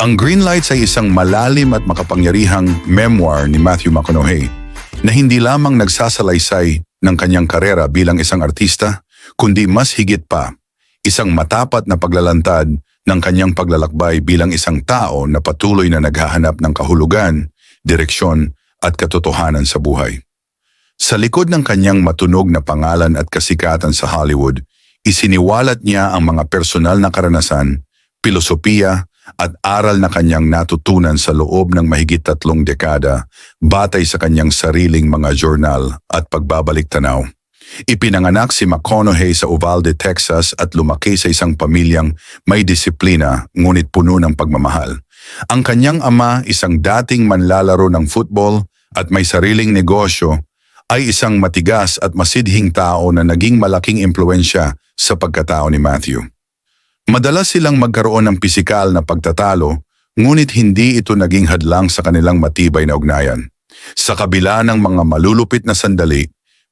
Ang Green Lights ay isang malalim at makapangyarihang memoir ni Matthew McConaughey na hindi lamang nagsasalaysay ng kanyang karera bilang isang artista, kundi mas higit pa, isang matapat na paglalantad ng kanyang paglalakbay bilang isang tao na patuloy na naghahanap ng kahulugan, direksyon at katotohanan sa buhay. Sa likod ng kanyang matunog na pangalan at kasikatan sa Hollywood, isiniwalat niya ang mga personal na karanasan, pilosopiya at aral na kanyang natutunan sa loob ng mahigit tatlong dekada batay sa kanyang sariling mga journal at pagbabalik tanaw. Ipinanganak si McConaughey sa Uvalde, Texas at lumaki sa isang pamilyang may disiplina ngunit puno ng pagmamahal. Ang kanyang ama, isang dating manlalaro ng football at may sariling negosyo, ay isang matigas at masidhing tao na naging malaking impluensya sa pagkatao ni Matthew. Madalas silang magkaroon ng pisikal na pagtatalo, ngunit hindi ito naging hadlang sa kanilang matibay na ugnayan. Sa kabila ng mga malulupit na sandali,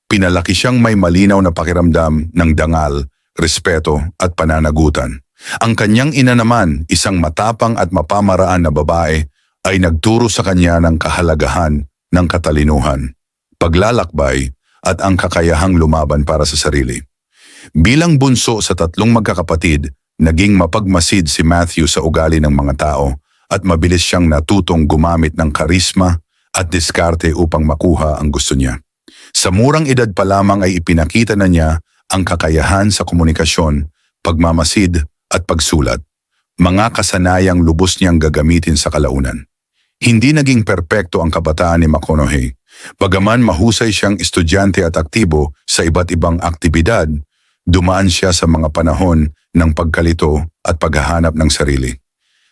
pinalaki siyang may malinaw na pakiramdam ng dangal, respeto at pananagutan. Ang kanyang ina naman, isang matapang at mapamaraan na babae, ay nagturo sa kanya ng kahalagahan ng katalinuhan, paglalakbay at ang kakayahang lumaban para sa sarili. Bilang bunso sa tatlong magkakapatid, naging mapagmasid si Matthew sa ugali ng mga tao at mabilis siyang natutong gumamit ng karisma at diskarte upang makuha ang gusto niya. Sa murang edad pa lamang ay ipinakita na niya ang kakayahan sa komunikasyon, pagmamasid at pagsulat, mga kasanayang lubos niyang gagamitin sa kalaunan. Hindi naging perpekto ang kabataan ni McConaughey. Bagaman mahusay siyang estudyante at aktibo sa iba't ibang aktibidad, dumaan siya sa mga panahon ng pagkalito at paghahanap ng sarili.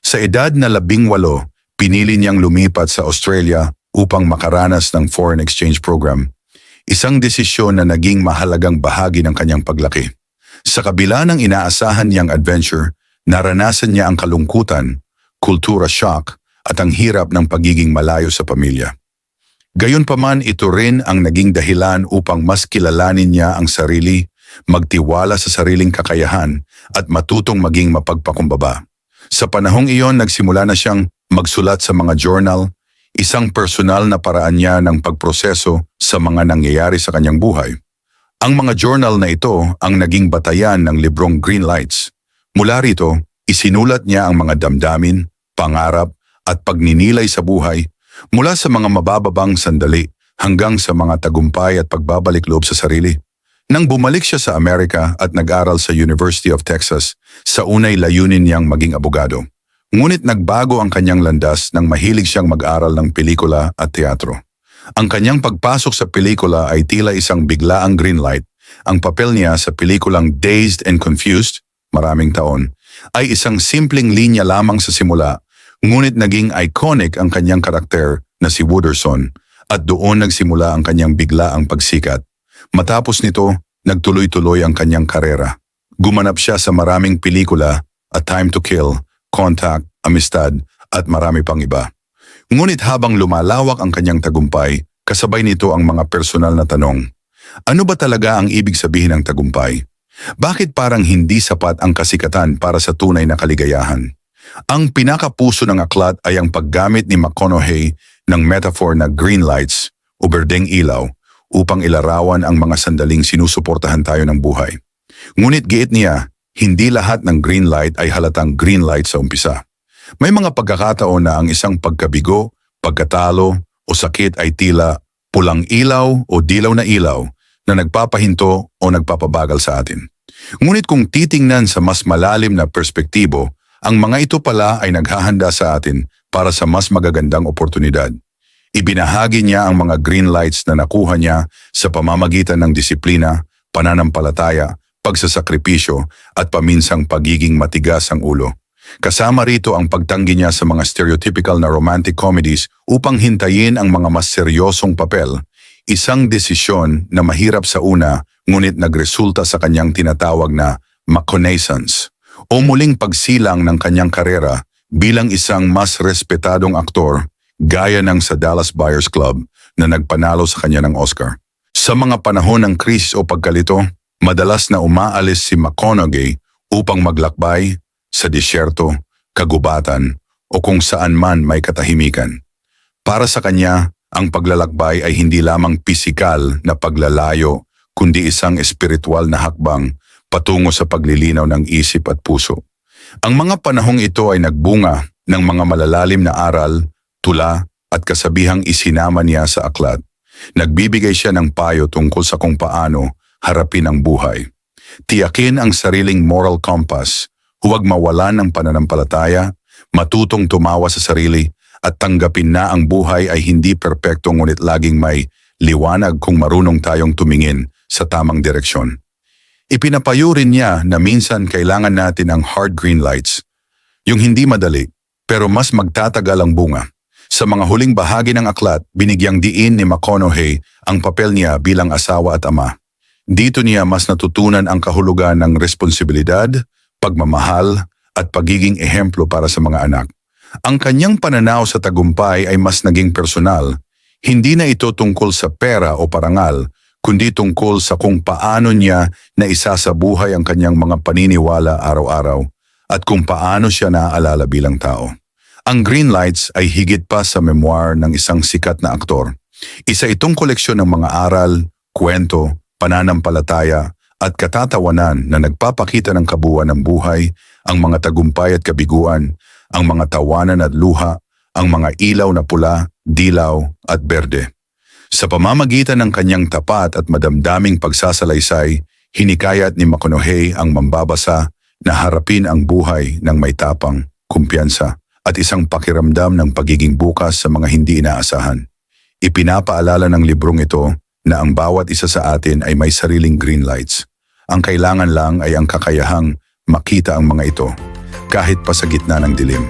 Sa edad na labing walo, pinili niyang lumipat sa Australia upang makaranas ng foreign exchange program, isang desisyon na naging mahalagang bahagi ng kanyang paglaki. Sa kabila ng inaasahan niyang adventure, naranasan niya ang kalungkutan, kultura shock at ang hirap ng pagiging malayo sa pamilya. Gayunpaman ito rin ang naging dahilan upang mas kilalanin niya ang sarili, magtiwala sa sariling kakayahan at matutong maging mapagpakumbaba. Sa panahong iyon nagsimula na siyang magsulat sa mga journal, isang personal na paraan niya ng pagproseso sa mga nangyayari sa kanyang buhay. Ang mga journal na ito ang naging batayan ng librong Green Lights. Mula rito, isinulat niya ang mga damdamin, pangarap at pagninilay sa buhay mula sa mga mabababang sandali hanggang sa mga tagumpay at pagbabalik loob sa sarili. Nang bumalik siya sa Amerika at nag-aral sa University of Texas, sa unay layunin niyang maging abogado. Ngunit nagbago ang kanyang landas nang mahilig siyang mag-aral ng pelikula at teatro. Ang kanyang pagpasok sa pelikula ay tila isang biglaang green light. Ang papel niya sa pelikulang Dazed and Confused, maraming taon, ay isang simpleng linya lamang sa simula, ngunit naging iconic ang kanyang karakter na si Wooderson at doon nagsimula ang kanyang biglaang pagsikat. Matapos nito, nagtuloy-tuloy ang kanyang karera. Gumanap siya sa maraming pelikula, A Time to Kill, Contact, Amistad, at marami pang iba. Ngunit habang lumalawak ang kanyang tagumpay, kasabay nito ang mga personal na tanong. Ano ba talaga ang ibig sabihin ng tagumpay? Bakit parang hindi sapat ang kasikatan para sa tunay na kaligayahan? Ang pinakapuso ng aklat ay ang paggamit ni McConaughey ng metaphor na green lights o berdeng ilaw upang ilarawan ang mga sandaling sinusuportahan tayo ng buhay. Ngunit giit niya, hindi lahat ng green light ay halatang green light sa umpisa. May mga pagkakataon na ang isang pagkabigo, pagkatalo o sakit ay tila pulang ilaw o dilaw na ilaw na nagpapahinto o nagpapabagal sa atin. Ngunit kung titingnan sa mas malalim na perspektibo, ang mga ito pala ay naghahanda sa atin para sa mas magagandang oportunidad. Ibinahagi niya ang mga green lights na nakuha niya sa pamamagitan ng disiplina, pananampalataya, pagsasakripisyo at paminsang pagiging matigas ang ulo. Kasama rito ang pagtanggi niya sa mga stereotypical na romantic comedies upang hintayin ang mga mas seryosong papel, isang desisyon na mahirap sa una ngunit nagresulta sa kanyang tinatawag na McConaissance o muling pagsilang ng kanyang karera bilang isang mas respetadong aktor gaya ng sa Dallas Buyers Club na nagpanalo sa kanya ng Oscar. Sa mga panahon ng krisis o pagkalito, madalas na umaalis si McConaughey upang maglakbay sa disyerto, kagubatan o kung saan man may katahimikan. Para sa kanya, ang paglalakbay ay hindi lamang pisikal na paglalayo, kundi isang espiritual na hakbang patungo sa paglilinaw ng isip at puso. Ang mga panahong ito ay nagbunga ng mga malalalim na aral, tula at kasabihang isinama niya sa aklat. Nagbibigay siya ng payo tungkol sa kung paano harapin ang buhay. Tiyakin ang sariling moral compass, huwag mawalan ng pananampalataya, matutong tumawa sa sarili at tanggapin na ang buhay ay hindi perpekto ngunit laging may liwanag kung marunong tayong tumingin sa tamang direksyon. Ipinapayo rin niya na minsan kailangan natin ang hard green lights, yung hindi madali pero mas magtatagal ang bunga. Sa mga huling bahagi ng aklat, binigyang diin ni McConaughey ang papel niya bilang asawa at ama. Dito niya mas natutunan ang kahulugan ng responsibilidad, pagmamahal, at pagiging ehemplo para sa mga anak. Ang kanyang pananaw sa tagumpay ay mas naging personal. Hindi na ito tungkol sa pera o parangal, kundi tungkol sa kung paano niya na isa sa buhay ang kanyang mga paniniwala araw-araw at kung paano siya naaalala bilang tao. Ang Green Lights ay higit pa sa memoir ng isang sikat na aktor. Isa itong koleksyon ng mga aral, kwento, pananampalataya at katatawanan na nagpapakita ng kabuuan ng buhay, ang mga tagumpay at kabiguan, ang mga tawanan at luha, ang mga ilaw na pula, dilaw at berde. Sa pamamagitan ng kanyang tapat at madamdaming pagsasalaysay, hinikayat ni Makonohei ang mambabasa na harapin ang buhay ng may tapang, kumpiyansa at isang pakiramdam ng pagiging bukas sa mga hindi inaasahan. Ipinapaalala ng librong ito na ang bawat isa sa atin ay may sariling green lights. Ang kailangan lang ay ang kakayahang makita ang mga ito, kahit pa sa gitna ng dilim.